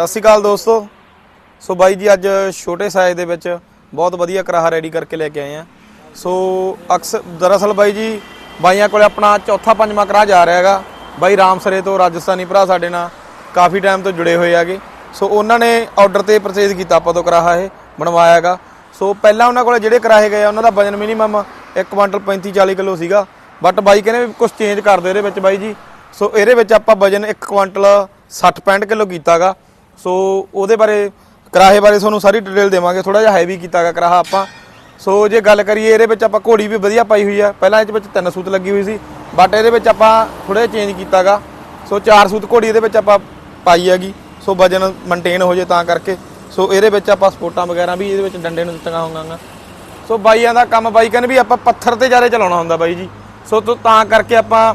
ਸਤਿ ਸ਼੍ਰੀ ਅਕਾਲ ਦੋਸਤੋ। ਸੋ ਬਾਈ ਜੀ, ਅੱਜ ਛੋਟੇ ਸਾਈਜ਼ ਦੇ ਵਿੱਚ ਬਹੁਤ ਵਧੀਆ ਕਰਾਹਾ ਰੈਡੀ ਕਰਕੇ ਲੈ ਕੇ ਆਏ ਆ। ਸੋ ਅਕਸਰ ਦਰਅਸਲ ਬਾਈ ਜੀ, ਬਾਈਆਂ ਕੋਲੇ ਆਪਣਾ ਚੌਥਾ ਪੰਜਵਾਂ ਕਰਾਹ ਜਾ ਰਿਹਾ ਹੈਗਾ। ਬਾਈ ਰਾਮਸਰੇ ਤੋਂ ਰਾਜਸਥਾਨੀ ਭਰਾ ਸਾਡੇ ਨਾਲ ਕਾਫੀ ਟਾਈਮ ਤੋਂ ਜੁੜੇ ਹੋਏ ਹੈਗੇ। ਸੋ ਉਹਨਾਂ ਨੇ ਆਰਡਰ ਤੇ ਪਰਚੇਜ਼ ਕੀਤਾ ਆਪਾਂ ਤੋਂ ਕਰਾਹਾ ਇਹ, ਬਣਵਾਇਆ ਹੈਗਾ। ਸੋ ਪਹਿਲਾਂ ਉਹਨਾਂ ਕੋਲੇ ਜਿਹੜੇ ਕਰਾਹੇ ਗਏ ਉਹਨਾਂ ਦਾ ਵਜਨ ਮਿਨੀਮਮ 1 ਕੁਇੰਟਲ 35 40 ਕਿਲੋ ਸੀਗਾ। ਬਟ ਬਾਈ ਕਹਿੰਦੇ ਵੀ ਕੁਝ ਚੇਂਜ ਕਰ ਦਿਓ ਇਹਦੇ ਵਿੱਚ ਬਾਈ ਜੀ। ਸੋ ਇਹਦੇ ਵਿੱਚ ਆਪਾਂ ਵਜਨ 1 ਕੁਇੰਟਲ 60 65 ਕਿਲੋ ਕੀਤਾਗਾ ਸੋ ਉਹਦੇ ਬਾਰੇ ਕਰਾਹੇ ਬਾਰੇ ਤੁਹਾਨੂੰ ਸਾਰੀ ਡਿਟੇਲ ਦੇਵਾਂਗੇ ਥੋੜਾ ਜਿਹਾ ਹੈਵੀ ਕੀਤਾਗਾ ਕਰਾਹਾ ਆਪਾਂ। ਸੋ ਜੇ ਗੱਲ ਕਰੀਏ ਇਹਦੇ ਵਿੱਚ ਆਪਾਂ ਘੋੜੀ ਵੀ ਵਧੀਆ ਪਾਈ ਹੋਈ ਆ। ਪਹਿਲਾਂ ਇਹਦੇ ਵਿੱਚ ਤਿੰਨ ਸੂਤ ਲੱਗੀ ਹੋਈ ਸੀ ਬਟ ਇਹਦੇ ਵਿੱਚ ਆਪਾਂ ਥੋੜਾ ਜਿਹਾ ਚੇਂਜ ਕੀਤਾਗਾ। ਸੋ ਚਾਰ ਸੂਤ ਘੋੜੀ ਇਹਦੇ ਵਿੱਚ ਆਪਾਂ ਪਾਈ ਹੈਗੀ ਸੋ ਵਜਨ ਮੇਨਟੇਨ ਹੋ ਜੇ ਤਾਂ ਕਰਕੇ। ਸੋ ਇਹਦੇ ਵਿੱਚ ਆਪਾਂ ਸਪੋਰਟਾਂ ਵਗੈਰਾ ਵੀ ਇਹਦੇ ਵਿੱਚ ਡੰਡੇ ਨੂੰ ਦਿੱਤੀਆਂ ਹੋਣਗੀਆਂ ਸੋ ਬਾਈਆਂ ਦਾ ਕੰਮ ਬਾਈ ਕਹਿੰਦੇ ਵੀ ਆਪਾਂ ਪੱਥਰ ਤੇ ਜਾਰੇ ਚਲਾਉਣਾ ਹੁੰਦਾ ਬਾਈ ਜੀ। ਸੋ ਤੋਂ ਤਾਂ ਕਰਕੇ ਆਪਾਂ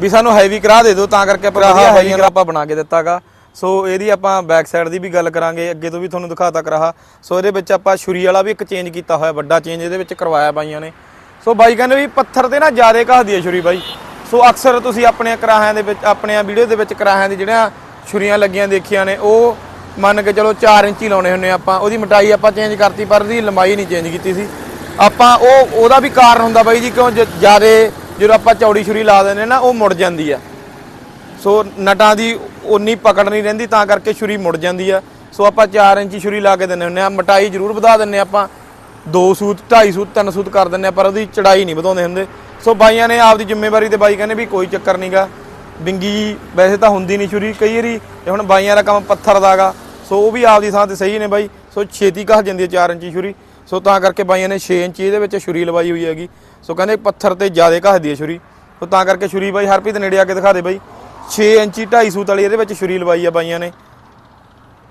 ਵੀ ਸਾਨੂੰ ਹੈਵੀ ਕਰਾ ਦੇ ਦਿਓ ਤਾਂ ਕਰਕੇ ਆਪਾਂ ਵਧੀਆ ਹੈਵੀ ਕਰਾ ਆਪਾਂ ਬਣਾ ਕੇ ਦਿੱਤਾਗਾ। ਸੋ ਇਹਦੀ ਆਪਾਂ ਬੈਕ ਸਾਈਡ ਦੀ ਵੀ ਗੱਲ ਕਰਾਂਗੇ, ਅੱਗੇ ਤੋਂ ਵੀ ਤੁਹਾਨੂੰ ਦਿਖਾ ਦਿਖਾਤਾ ਕਰਾਹਾ। ਸੋ ਇਹਦੇ ਵਿੱਚ ਆਪਾਂ ਛੁਰੀ ਵਾਲਾ ਵੀ ਇੱਕ ਚੇਂਜ ਕੀਤਾ ਹੋਇਆ, ਵੱਡਾ ਚੇਂਜ ਇਹਦੇ ਵਿੱਚ ਕਰਵਾਇਆ ਬਾਈਆਂ ਨੇ। ਸੋ ਬਾਈ ਕਹਿੰਦੇ ਵੀ ਪੱਥਰ ਤੇ ਨਾ ਜ਼ਿਆਦਾ ਘਸਦੀ ਹੈ ਛੁਰੀ ਬਾਈ। ਸੋ ਅਕਸਰ ਤੁਸੀਂ ਆਪਣੇ ਕਰਾਹਿਆਂ ਦੇ ਵਿੱਚ ਆਪਣੇ ਵੀਡੀਓ ਦੇ ਵਿੱਚ ਕਰਾਹਿਆਂ ਦੀ ਜਿਹੜੀਆਂ ਛੁਰੀਆਂ ਲੱਗੀਆਂ ਦੇਖੀਆਂ ਨੇ, ਉਹ ਮੰਨ ਕੇ ਚਲੋ 4 ਹੀ ਲਾਉਣੇ ਹੁੰਨੇ ਆਪਾਂ। ਉਹਦੀ ਮੋਟਾਈ ਆਪਾਂ ਚੇਂਜ ਕਰਤੀ, ਪਰ ਉਹਦੀ ਲੰਬਾਈ ਨਹੀਂ ਚੇਂਜ ਕੀਤੀ ਸੀ। ਆਪਾਂ ਉਹ, ਉਹਦਾ ਵੀ ਕਾਰਨ ਹੁੰਦਾ ਬਾਈ ਜੀ, ਕਿਉਂ ਜ਼ਿਆਦਾ ਜਦੋਂ ਆਪਾਂ ਚੌੜੀ ਛੁਰੀ ਲਾ ਦਿੰਦੇ ਨਾ, ਉਹ ਮੁੜ ਜਾਂਦੀ ਆ। ਸੋ ਨਟਾਂ ਦੀ ਉਨੀ ਪਕੜ ਨਹੀਂ ਰਹਿੰਦੀ, ਤਾਂ ਕਰਕੇ ਛੁਰੀ ਮੁੜ ਜਾਂਦੀ ਆ। ਸੋ ਆਪਾਂ 4 ਇੰਚੀ ਛੁਰੀ ਲਾ ਕੇ ਦਿੰਦੇ ਹੁੰਨੇ ਆ। ਮਟਾਈ ਜ਼ਰੂਰ ਵਧਾ ਦਿੰਨੇ ਆਪਾਂ। 2 ਸੂਤ 2.5 ਸੂਤ 3 ਸੂਤ ਕਰ ਦਿੰਨੇ ਆ, ਪਰ ਉਹਦੀ ਚੜਾਈ ਨਹੀਂ ਵਧਾਉਂਦੇ ਹੁੰਦੇ। ਸੋ ਬਾਈਆਂ ਨੇ ਆਪਦੀ ਜ਼ਿੰਮੇਵਾਰੀ ਤੇ ਬਾਈ ਕਹਿੰਦੇ ਵੀ ਕੋਈ ਚੱਕਰ ਨਹੀਂਗਾ ਬਿੰਗੀ ਵੈਸੇ ਤਾਂ ਹੁੰਦੀ ਨਹੀਂ ਛੁਰੀ। ਕਈ ਵਾਰੀ ਤੇ ਹੁਣ ਬਾਈਆਂ ਦਾ ਕੰਮ ਪੱਥਰ ਦਾਗਾ ਸੋ ਉਹ ਵੀ ਆਪਦੀ ਥਾਂ ਤੇ ਸਹੀ ਨੇ ਬਾਈ। ਸੋ ਛੇਤੀ ਘਸ ਜਾਂਦੀ ਹੈ 4 ਇੰਚੀ ਛੁਰੀ। ਸੋ ਤਾਂ ਕਰਕੇ ਬਾਈਆਂ ਨੇ 6 ਇੰਚੀ ਇਹਦੇ ਵਿੱਚ ਛੁਰੀ ਲਵਾਈ ਹੋਈ ਹੈਗੀ। ਸੋ ਕਹਿੰਦੇ ਪੱਥਰ ਤੇ ਜ਼ਿਆਦਾ ਘਸਦੀ ਹੈ ਛੁਰੀ। ਸੋ ਤਾਂ ਕਰਕੇ ਛੁਰੀ ਬਾਈ ਹਰਪ੍ਰੀਤ ਨੇੜੇ ਆ ਕੇ ਦਿਖਾ ਦੇ ਬਾਈ। 6 ਇੰਚੀ 2.5 ਸੂਤ ਵਾਲੀ ਇਹਦੇ ਵਿੱਚ ਛੁਰੀ ਲਵਾਈ ਆ ਬਾਈਆਂ ਨੇ।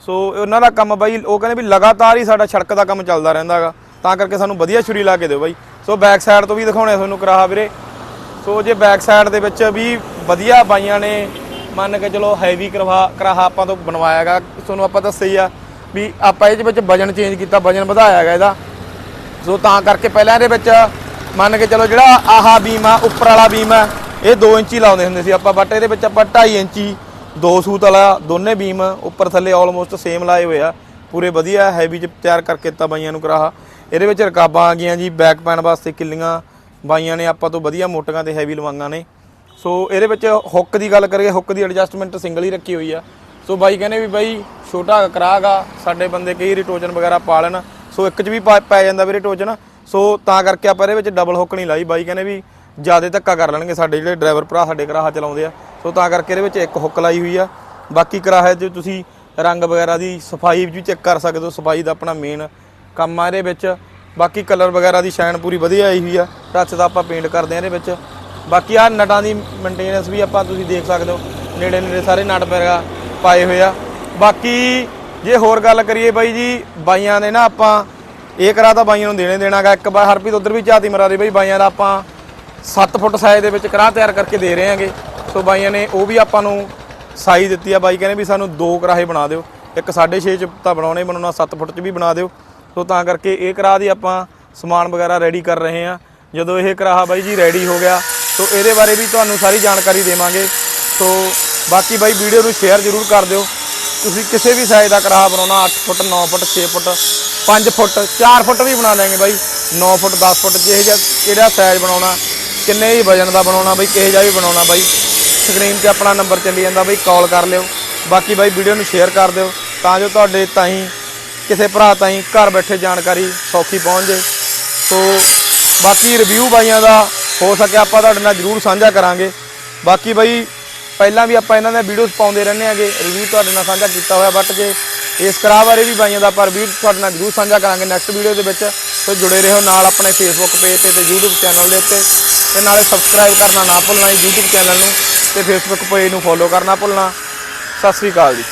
ਸੋ ਉਹਨਾਂ ਦਾ ਕੰਮ ਬਾਈ, ਉਹ ਕਹਿੰਦੇ ਵੀ ਲਗਾਤਾਰ ਹੀ ਸਾਡਾ ਸੜਕ ਦਾ ਕੰਮ ਚੱਲਦਾ ਰਹਿੰਦਾਗਾ ਤਾਂ ਕਰਕੇ ਸਾਨੂੰ ਵਧੀਆ ਛੁਰੀ ਲਾ ਕੇ ਦਿਓ ਬਾਈ। ਸੋ ਬੈਕ ਸਾਈਡ ਤੋਂ ਵੀ ਦਿਖਾਉਣੇ ਆ ਤੁਹਾਨੂੰ ਕਰਾਹਾ ਵੀਰੇ। ਸੋ ਜੇ ਬੈਕ ਸਾਈਡ ਦੇ ਵਿੱਚ ਵੀ ਵਧੀਆ ਬਾਈਆਂ ਨੇ, ਮੰਨ ਕੇ ਚਲੋ ਹੈਵੀ ਕਰਵਾ ਕਰਾਹਾ ਆਪਾਂ ਤੋਂ ਬਣਵਾਇਆਗਾ ਤੁਹਾਨੂੰ ਆਪਾਂ ਦੱਸਿਆ ਹੀ ਆ ਵੀ ਆਪਾਂ ਇਹਦੇ ਵਿੱਚ ਵਜਨ ਚੇਂਜ ਕੀਤਾ, ਵਜਨ ਵਧਾਇਆ ਹੈਗਾ ਇਹਦਾ। ਸੋ ਤਾਂ ਕਰਕੇ ਪਹਿਲਾਂ ਇਹਦੇ ਵਿੱਚ ਮੰਨ ਕੇ ਚਲੋ ਜਿਹੜਾ ਆਹਾ ਬੀਮ ਆ, ਉੱਪਰ ਵਾਲਾ ਬੀਮ ਆ ਇਹ 2 ਇੰਚੀ ਲਾਉਂਦੇ ਹੁੰਦੇ ਸੀ। ਆਪਾਂ ਬਟ ਇਹਦੇ ਵਿੱਚ ਆਪਾਂ 2.5 ਇੰਚੀ, ਦੋ ਸੂਤ ਵਾਲਾ, ਦੋਨੇ ਬੀਮ ਉੱਪਰ ਥੱਲੇ ਆਲਮੋਸਟ ਸੇਮ ਲਾਏ ਹੋਏ ਆ। ਪੂਰੇ ਵਧੀਆ ਹੈਵੀ ਚ ਤਿਆਰ ਕਰਕੇ ਦਿੱਤਾ ਬਾਈਆਂ ਨੂੰ ਕਰਾਹਾ। ਇਹਦੇ ਵਿੱਚ ਰਕਾਬਾਂ ਆ ਗਈਆਂ ਜੀ ਬੈਕ ਪੈਣ ਵਾਸਤੇ ਕਿੱਲੀਆਂ। ਬਾਈਆਂ ਨੇ ਆਪਾਂ ਤੋਂ ਵਧੀਆ ਮੋਟੀਆਂ ਤੇ ਹੈਵੀ ਲਵਾਂਗਾਂ ਨੇ। ਸੋ ਇਹਦੇ ਵਿੱਚ ਹੁੱਕ ਦੀ ਗੱਲ ਕਰੀਏ ਹੁੱਕ ਦੀ ਐਡਜਸਟਮੈਂਟ ਸਿੰਗਲ ਹੀ ਰੱਖੀ ਹੋਈ ਆ। ਸੋ ਬਾਈ ਕਹਿੰਦੇ ਵੀ ਬਾਈ, ਛੋਟਾ ਕਰਾਗਾ ਸਾਡੇ ਬੰਦੇ ਕਈ ਰਿਟੋਜਨ ਵਗੈਰਾ ਪਾ ਲੈਣ। ਸੋ ਇੱਕ ਚ ਵੀ ਪਾ- ਪੈ ਜਾਂਦਾ ਵੀਰੇ ਟੋਚਨ। ਸੋ ਤਾਂ ਕਰਕੇ ਆਪਾਂ ਇਹਦੇ ਵਿੱਚ ਡਬਲ ਹੁੱਕ ਨਹੀਂ ਲਾਈ। ਬਾਈ ਕਹਿੰਦੇ ਵੀ ਜ਼ਿਆਦਾ ਧੱਕਾ ਕਰ ਲੈਣਗੇ ਸਾਡੇ ਜਿਹੜੇ ਡਰਾਈਵਰ ਭਰਾ ਸਾਡੇ ਕਰਾਹਾ ਚਲਾਉਂਦੇ ਆ। ਸੋ ਤਾਂ ਕਰਕੇ ਇਹਦੇ ਵਿੱਚ ਇੱਕ ਹੁੱਕ ਲਾਈ ਹੋਈ ਆ। ਬਾਕੀ ਕਰਾਹਾ ਜੇ ਤੁਸੀਂ ਰੰਗ ਵਗੈਰਾ ਦੀ ਸਫ਼ਾਈ ਵੀ ਚੈੱਕ ਕਰ ਸਕਦੇ ਹੋ। ਸਫ਼ਾਈ ਦਾ ਆਪਣਾ ਮੇਨ ਕੰਮ ਆ ਇਹਦੇ ਵਿੱਚ। ਬਾਕੀ ਕਲਰ ਵਗੈਰਾ ਦੀ ਸ਼ਾਈਨ ਪੂਰੀ ਵਧੀਆ ਆਈ ਹੋਈ ਆ। ਟੱਚ ਦਾ ਆਪਾਂ ਪੇਂਟ ਕਰਦੇ ਆ ਇਹਦੇ ਵਿੱਚ। ਬਾਕੀ ਆ ਨਟਾਂ ਦੀ ਮੇਨਟੇਨੈਂਸ ਵੀ ਆਪਾਂ ਤੁਸੀਂ ਦੇਖ ਸਕਦੇ ਹੋ। ਨੇੜੇ ਨੇੜੇ ਸਾਰੇ ਨਟ ਵਗੈਰਾ ਪਾਏ ਹੋਏ ਆ। ਬਾਕੀ ਜੇ ਹੋਰ ਗੱਲ ਕਰੀਏ ਬਾਈ ਜੀ, ਬਾਈਆਂ ਨੇ ਨਾ ਆਪਾਂ, ਇਹ ਕਰਾ ਤਾਂ ਬਾਈਆਂ ਨੂੰ ਦੇਣੇ ਦੇਣਾਗਾ। ਇੱਕ ਵਾਰ ਹਰਪ੍ਰੀਤ ਉਧਰ ਵੀ ਝਾਤੀ ਮਰਾ ਦੇ ਬਾਈ, ਬਾਈਆਂ ਦਾ ਆਪਾਂ 7 ਫੁੱਟ ਸਾਈਜ਼ ਦੇ ਵਿੱਚ ਕਰਾਹ ਤਿਆਰ ਕਰਕੇ ਦੇ ਰਹੇ ਹਾਂਗੇ। ਸੋ ਬਾਈਆਂ ਨੇ ਉਹ ਵੀ ਆਪਾਂ ਨੂੰ ਸਾਈਜ਼ ਦਿੱਤੀ ਆ। ਬਾਈ ਕਹਿੰਦੇ ਵੀ ਸਾਨੂੰ ਦੋ ਕਰਾਹੇ ਬਣਾ ਦਿਓ। ਇੱਕ 6.5 ਚ ਤਾਂ ਬਣਾਉਣੇ ਬਣਾਉਣਾ 7 ਫੁੱਟ ਚ ਵੀ ਬਣਾ ਦਿਓ। ਸੋ ਤਾਂ ਕਰਕੇ ਇਹ ਕਰਾਹ ਦੀ ਆਪਾਂ ਸਮਾਨ ਵਗੈਰਾ ਰੈਡੀ ਕਰ ਰਹੇ ਹਾਂ। ਜਦੋਂ ਇਹ ਕਰਾਹਾ ਬਾਈ ਜੀ ਰੈਡੀ ਹੋ ਗਿਆ, ਸੋ ਇਹਦੇ ਬਾਰੇ ਵੀ ਤੁਹਾਨੂੰ ਸਾਰੀ ਜਾਣਕਾਰੀ ਦੇਵਾਂਗੇ। ਸੋ ਬਾਕੀ ਬਾਈ ਵੀਡੀਓ ਨੂੰ ਸ਼ੇਅਰ ਜ਼ਰੂਰ ਕਰ ਦਿਓ। ਤੁਸੀਂ ਕਿਸੇ ਵੀ ਸਾਈਜ਼ ਦਾ ਕਰਾਹਾ ਬਣਾਉਣਾ 8 ਫੁੱਟ 9 ਫੁੱਟ 6 ਫੁੱਟ 5 ਫੁੱਟ 4 ਫੁੱਟ ਵੀ ਬਣਾ ਲਾਂਗੇ ਬਾਈ। 9 ਫੁੱਟ 10 ਫੁੱਟ, ਜਿਹੇ ਜਿਹਾ ਕਿਹੜਾ ਸਾਈਜ਼ ਬਣਾਉਣਾ ਕਿੰਨੇ ਹੀ ਵਜਨ ਦਾ ਬਣਾਉਣਾ ਬਾਈ, ਕਿਹੇ ਜਿਹਾ ਵੀ ਬਣਾਉਣਾ ਬਾਈ। ਸਕਰੀਨ ਤੇ ਆਪਣਾ ਨੰਬਰ ਚੱਲੀ ਜਾਂਦਾ ਬਾਈ ਕਾਲ ਕਰ ਲਿਓ। ਬਾਕੀ ਬਾਈ ਵੀਡੀਓ ਨੂੰ ਸ਼ੇਅਰ ਕਰ ਦਿਓ, ਤਾਂ ਜੋ ਤੁਹਾਡੇ ਤਾਈਂ, ਕਿਸੇ ਭਰਾ ਤਾਈਂ ਘਰ ਬੈਠੇ ਜਾਣਕਾਰੀ ਸੌਖੀ ਪਹੁੰਚ ਜੇ ਸੋ, ਬਾਕੀ ਰਿਵਿਊ ਬਾਈਆਂ ਦਾ ਹੋ ਸਕਿਆ, ਆਪਾਂ ਤੁਹਾਡੇ ਨਾਲ ਜਰੂਰ ਸਾਂਝਾ ਕਰਾਂਗੇ। ਬਾਕੀ ਬਾਈ, ਪਹਿਲਾਂ ਵੀ ਆਪਾਂ ਇਹਨਾਂ ਦੇ ਵੀਡੀਓਜ਼ ਪਾਉਂਦੇ ਰਹਿੰਦੇ ਆਂਗੇ ਰਿਵਿਊ ਤੁਹਾਡੇ ਨਾਲ ਸਾਂਝਾ ਕੀਤਾ ਹੋਇਆ ਬਟ ਜੇ ਇਸ ਕਰਾ ਬਾਰੇ ਵੀ ਬਾਈਆਂ ਦਾ ਪਰ ਰਿਵਿਊ ਤੁਹਾਡੇ ਨਾਲ ਜਰੂਰ ਸਾਂਝਾ ਕਰਾਂਗੇ ਨੈਕਸਟ ਵੀਡੀਓ ਦੇ ਵਿੱਚ। ਸੋ ਜੁੜੇ ਰਹੋ ਨਾਲ ਆਪਣੇ ਫੇਸਬੁੱਕ ਪੇਜ ਤੇ ਤੇ YouTube ਚੈਨਲ ਦੇ ਉੱਤੇ। ਤੇ ਨਾਲੇ ਸਬਸਕ੍ਰਾਈਬ ਕਰਨਾ ਨਾ ਭੁੱਲਣਾ ਜੀ YouTube ਚੈਨਲ ਨੂੰ ਤੇ ਫੇਸਬੁੱਕ ਪੇਜ ਨੂੰ ਫੋਲੋ ਕਰਨਾ ਭੁੱਲਣਾ। ਸਤਿ ਸ੍ਰੀ ਅਕਾਲ ਜੀ।